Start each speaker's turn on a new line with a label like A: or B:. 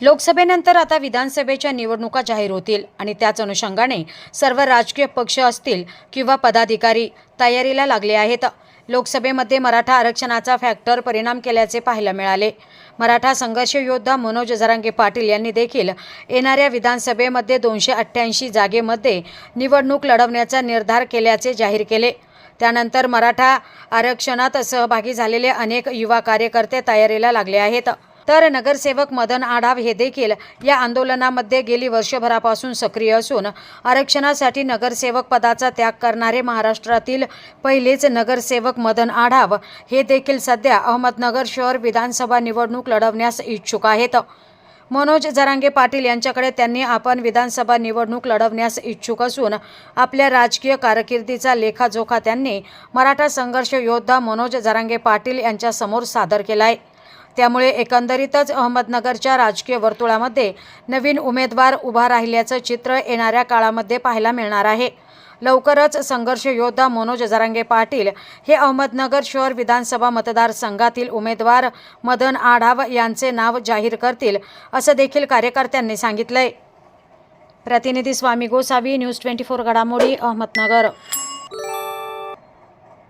A: लोकसभेनंतर आता विधानसभेच्या निवडणुका जाहीर होतील आणि त्याच अनुषंगाने सर्व राजकीय पक्ष असतील किंवा पदाधिकारी तयारीला लागले आहेत. लोकसभेमध्ये मराठा आरक्षणाचा फॅक्टर परिणाम केल्याचे पाहायला मिळाले. मराठा संघर्ष योद्धा मनोज जरांगे पाटील यांनी देखील येणाऱ्या विधानसभेमध्ये दोनशे अठ्ठ्याऐंशी जागेमध्ये निवडणूक लढवण्याचा निर्धार केल्याचे जाहीर केले. त्यानंतर मराठा आरक्षणात सहभागी झालेले अनेक युवा कार्यकर्ते तयारीला लागले आहेत. तर नगरसेवक मदन आढाव हे देखील या आंदोलनामध्ये गेली वर्षभरापासून सक्रिय असून आरक्षणासाठी नगरसेवक पदाचा त्याग करणारे महाराष्ट्रातील पहिलेच नगरसेवक मदन आढाव हे देखील सध्या अहमदनगर शहर विधानसभा निवडणूक लढवण्यास इच्छुक आहेत. मनोज जरांगे पाटील यांच्याकडे त्यांनी आपण विधानसभा निवडणूक लढवण्यास इच्छुक असून आपल्या राजकीय कारकिर्दीचा लेखाजोखा त्यांनी मराठा संघर्ष योद्धा मनोज जरांगे पाटील यांच्यासमोर सादर केला आहे त्यामुळे एकंदरीतच अहमदनगरच्या राजकीय वर्तुळामध्ये नवीन उमेदवार उभा राहिल्याचं चित्र येणाऱ्या काळामध्ये पाहायला मिळणार आहे. लवकरच संघर्ष योद्धा मनोज जरांगे पाटील हे अहमदनगर शहर विधानसभा मतदारसंघातील उमेदवार मदन आढाव यांचे नाव जाहीर करतील असं देखील कार्यकर्त्यांनी सांगितलंय. प्रतिनिधी Swami Gosavi news twenty four घडामोडी अहमदनगर.